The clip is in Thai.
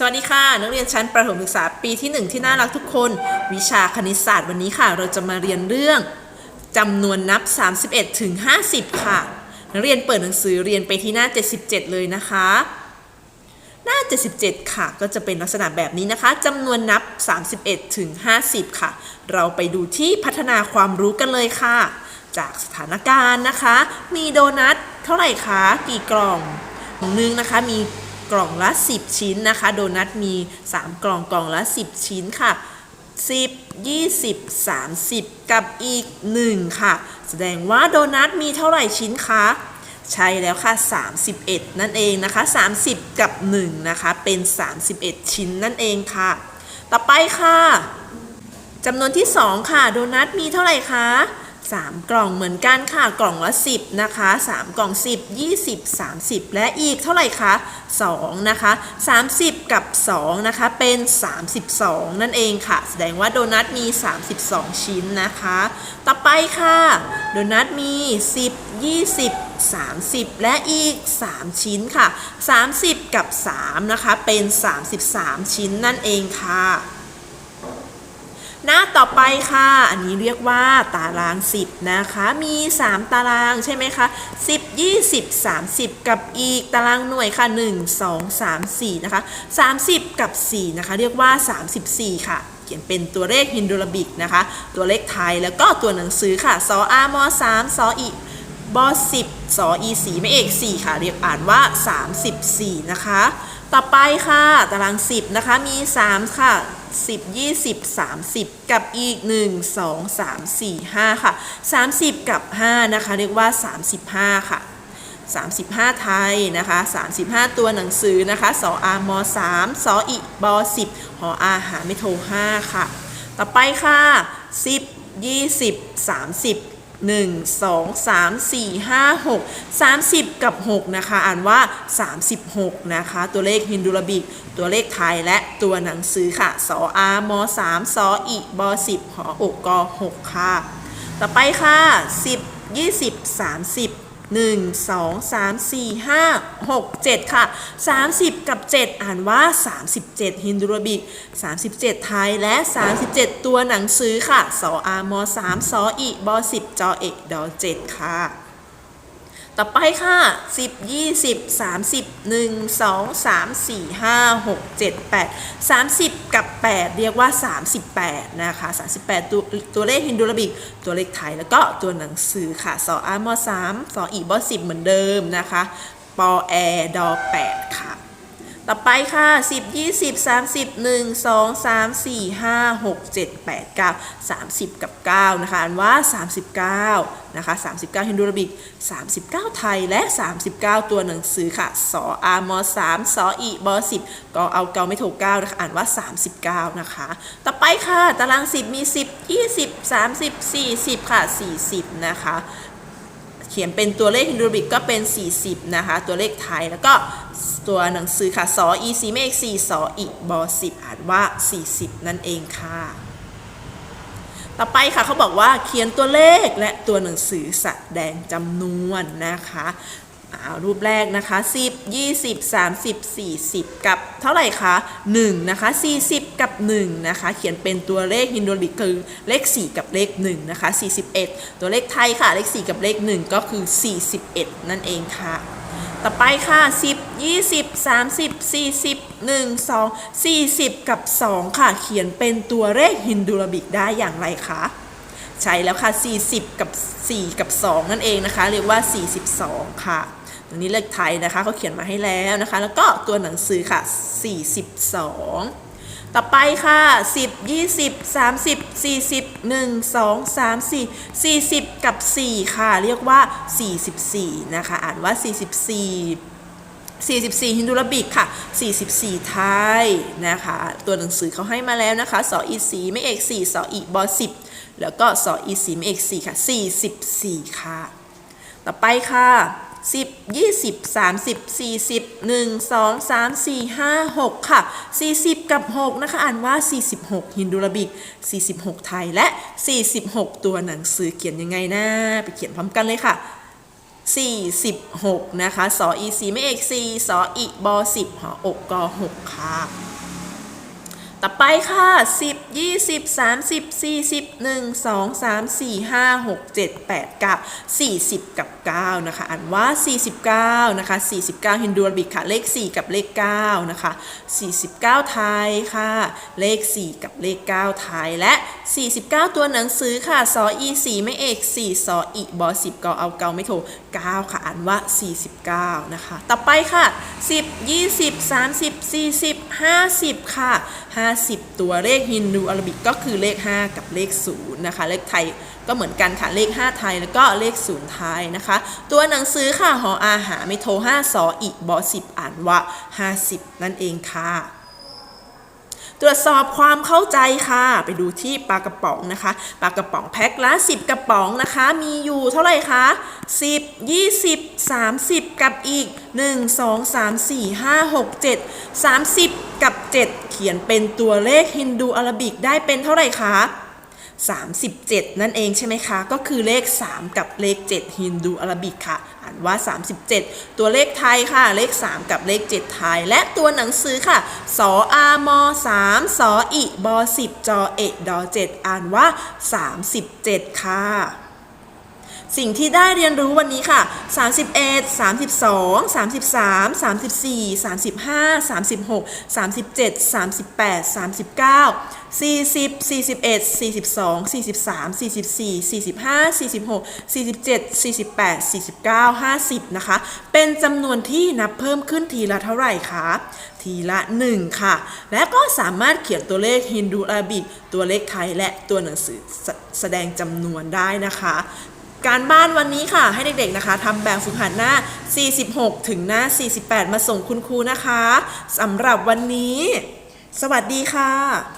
สวัสดีค่ะ นักเรียนชั้นประถมศึกษาปีที่ 1 ที่น่ารักทุกคน วิชาคณิตศาสตร์วันนี้ค่ะ เราจะมาเรียนเรื่องจำนวนนับ 31 ถึง 50 ค่ะ นักเรียนเปิดหนังสือเรียนไปที่หน้า 77 เลยนะคะ หน้า 77 ค่ะ ก็จะเป็นลักษณะแบบนี้นะคะจำนวนนับ 31 ถึง 50 ค่ะ เราไปดูที่พัฒนาความรู้กันเลยค่ะ จากสถานการณ์นะคะ มีโดนัทเท่าไหร่คะ กี่กล่องของนึงนะคะมี กล่องละ 10 ชิ้นนะคะ โดนัทมี 3 กล่องกล่องละ 10 ชิ้นค่ะ 10 20 30 กับอีก 1 ค่ะ แสดงว่าโดนัทมีเท่าไหร่ชิ้นคะใช่แล้วค่ะ 31 นั่นเองนะคะ 30 กับ 1 นะคะ เป็น 31 ชิ้นนั่นเองค่ะ ต่อไปค่ะจำนวนที่ 2 ค่ะ โดนัทมีเท่าไหร่คะ 3 กล่องเหมือนกันค่ะ กล่องละ 10 นะคะ 3 กล่อง 10 20 30 และอีกเท่าไหร่คะ 2 นะคะ 30 กับ 2 นะคะ เป็น 32 นั่นเองค่ะ แสดงว่าโดนัทมี 32 ชิ้นนะคะ ต่อไปค่ะ โดนัทมี 10 20 30 และอีก 3 ชิ้นค่ะ 30 กับ 3 นะคะ เป็น 33 ชิ้นนั่นเองค่ะ ต่อไปค่ะ อันนี้เรียกว่าตาราง 10 นะคะ มี 3 ตารางใช่ไหมคะ 10 20 30 กับอีกตารางหน่วยค่ะ 1 2 3 4 นะคะ 30 กับ 4 นะคะ เรียกว่า 34 ค่ะเขียนเป็นตัวเลขฮินโดรบิกนะคะ ตัวเลขไทยแล้วก็ตัวหนังสือค่ะสออาม3สออีบอ10สออีสีไม่เอก4ค่ะ เรียกอ่านว่า 34 นะคะ ต่อไปค่ะ ตาราง 10 นะคะ มี 3 ค่ะ 10 20 30 กับอีก 1 2 3 4 5 ค่ะ 30 กับ 5 นะคะ เรียกว่า 35 ค่ะ 35 ไทยนะคะ 35 ตัวหนังสือนะคะสออาม3สออีบอ10หออาหาไม่โทร5ค่ะ ต่อไปค่ะ 10 20 30 1 2 3 4 5 6 30 กับ 6 นะคะ อ่านว่า 36 นะคะ ตัวเลขฮินดูรบิก ตัวเลขไทยและตัวหนังสือค่ะ สออาม3สออีบอ10หออกก6ค่ะ ต่อไปค่ะ 10 20 30 1 2 3 4 5 6 7 ค่ะ 30 กับ 7 อ่านว่า 37 ฮินดูรบิก 37 ไทย และ 37 ตัวหนังสือค่ะ สออามอ3สออีบอ10 จอเอกดอ7ค่ะ ต่อไปค่ะ 10 20 30 1 2 3 4 5 6 7 8 30 กับ 8 เรียกว่า 38 นะคะ 38 ตัวตัวเลขฮินดูรบิก ตัวเลขไทย แล้วก็ตัวหนังสือค่ะสออาม3สออีบอ10 เหมือนเดิมนะคะ ปอแอดอ8ค่ะ ต่อไปค่ะ 10 20 30 1 2 3 4 5 6 7 8 9 30 กับ 9 นะคะอันว่า 39 นะคะ 39ฮินดูรบิก 39 ไทยและ 39 ตัวหนังสือค่ะ สออาม3สออีบอ10ก็เอาเกาไม่ถูก9นะคะ อ่านว่า 39 นะคะ ต่อไปค่ะ ตาราง 10 มี 10 20 30 40 ค่ะ 40 นะคะ เขียนเป็นตัวเลขฮินดูบิกก็เป็น 40 นะคะ ตัวเลขไทย แล้วก็ตัวหนังสือค่ะสออีสีเมฆ4สออีบอสิบอ่านว่า 40 นั่นเองค่ะ ต่อไปค่ะเขาบอกว่าเขียนตัวเลขและตัวหนังสือแสดงจำนวนนะคะ อารูปแรกนะคะ 10 20 30 40 กับเท่าไหร่คะ1นะคะ40 กับ1นะคะเขียนเป็นตัวเลขฮินโดริกคือเลข 4 กับเลข1นะคะ41 ตัวเลขไทยค่ะเลข 4 กับเลข 1 ก็คือ 41 นั่นเองค่ะ ต่อไปค่ะ 10 20 30 40 1 2 40 กับ 2 ค่ะ เขียนเป็นตัวเลขฮินดูรบิกได้อย่างไรคะใช่แล้วค่ะ 40 กับ 4 กับ 2 นั่นเองนะคะ เรียกว่า 42 ค่ะ ตรงนี้เลขไทยนะคะเขาเขียนมาให้แล้วนะคะ แล้วก็ตัวหนังสือค่ะ 42 ต่อไปค่ะ 10 20 30 40 1 2 3 4 40 กับ 4 ค่ะ เรียกว่า 44 นะคะ อ่านว่า 44 44 ฮินดูรบิกค่ะ 44 ไทยนะคะ ตัวหนังสือเขาให้มาแล้วนะคะสออีสีไม่เอก4สออีบอ10 แล้วก็สออีสีไม่เอก4ค่ะ 44 ค่ะ ต่อไปค่ะ 10 20 30 40 1 2 3 4 5 6 ค่ะ 40 กับ 6 นะคะ อ่านว่า 46 ฮินดูรบิก 46 ไทยและ 46 ตัวหนังสือเขียนยังไงนะ ไปเขียนพร้อมกันเลยค่ะ 46 นะคะสออีสีไม่เอกสีสออีบอ10หออกกอ6ค่ะ ต่อไปค่ะ 10 20 30 40 1 2 3 4 5 6 7 8 9 40 กับ 9 นะคะ อ่านว่า 49 นะคะ 49 ฮินดูอรบิกค่ะ เลข 4 กับเลข 9 นะคะ 49 ไทยค่ะ เลข 4 กับเลข 9 ไทย และ 49 ตัวหนังสือค่ะสออี4ไม่เอก 4สออีบอ10กอเอาเกาไม่โท9 ค่ะ อ่านว่า 49 นะคะ ต่อไปค่ะ 10 20 30 40 50 ค่ะ50 ตัวเลขฮินดูอารบิกก็คือเลข 5 กับเลข0นะคะ เลขไทยก็เหมือนกันค่ะ เลข 5 ไทยแล้วก็เลข0ไทยนะคะ ตัวหนังสือค่ะหออาหาไม่โท5สออีบอ10 อ่านว่า 50 นั่นเองค่ะ ตรวจสอบความเข้าใจค่ะ ไปดูที่ปลากระป๋องนะคะปลากระป๋องแพ็คละ 10 กระป๋องนะคะ มีอยู่เท่าไหร่คะ 10 20 30 กับอีก 1 2 3 4 5 6 7 30 กับ 7 เขียนเป็นตัวเลขฮินดูอาราบิกได้เป็นเท่าไหร่คะ 37 นั่นเองใช่ไหมคะ ก็คือเลข 3 กับเลข 7 ฮินดูอาราบิกค่ะ อ่านว่า 37 ตัวเลขไทยค่ะ เลข 3 กับเลข 7 ไทย และตัวหนังสือค่ะสออาม3สออิบอ10จอเอดอ7อ่านว่า 37 ค่ะ สิ่งที่ได้เรียนรู้วันนี้ค่ะ 31 32 33 34 35 36 37 38 39 40 41 42 43 44 45 46 47 48 49 50 นะคะ เป็นจำนวนที่นับเพิ่มขึ้นทีละเท่าไหร่คะ ทีละ 1 ค่ะ และก็สามารถเขียนตัวเลขฮินดูอาบิกตัวเลขไทยและตัวหนังสือสแสดงจำนวนได้นะคะ การบ้านวันนี้ค่ะ ให้เด็กๆนะคะทำแบบฝึกหัดหน้า 46 ถึงหน้า 48 มาส่งคุณครูนะคะสำหรับวันนี้ สวัสดีค่ะ